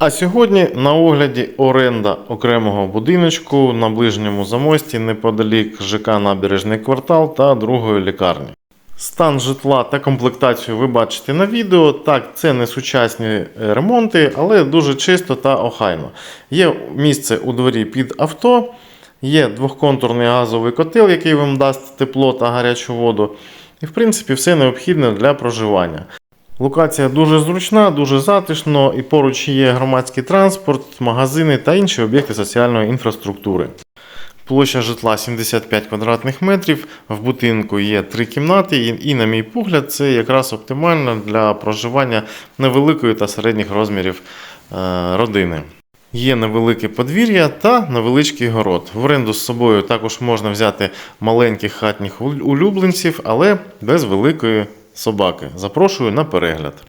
А сьогодні на огляді оренда окремого будиночку на ближньому замості неподалік ЖК Набережний квартал та другої лікарні. Стан житла та комплектацію ви бачите на відео. Так, це не сучасні е, ремонти, але дуже чисто та охайно. Є місце у дворі під авто, є двохконтурний газовий котел, який вам дасть тепло та гарячу воду. І, в принципі, все необхідне для проживання. Локація дуже зручна, дуже затишно, і поруч є громадський транспорт, магазини та інші об'єкти соціальної інфраструктури. Площа житла 75 квадратних метрів. В будинку є три кімнати, і, на мій погляд, це якраз оптимально для проживання невеликої та середніх розмірів е, родини. Є невелике подвір'я та невеличкий город. В оренду з собою також можна взяти маленьких хатніх улюбленців, але без великої собаки. Запрошую на перегляд.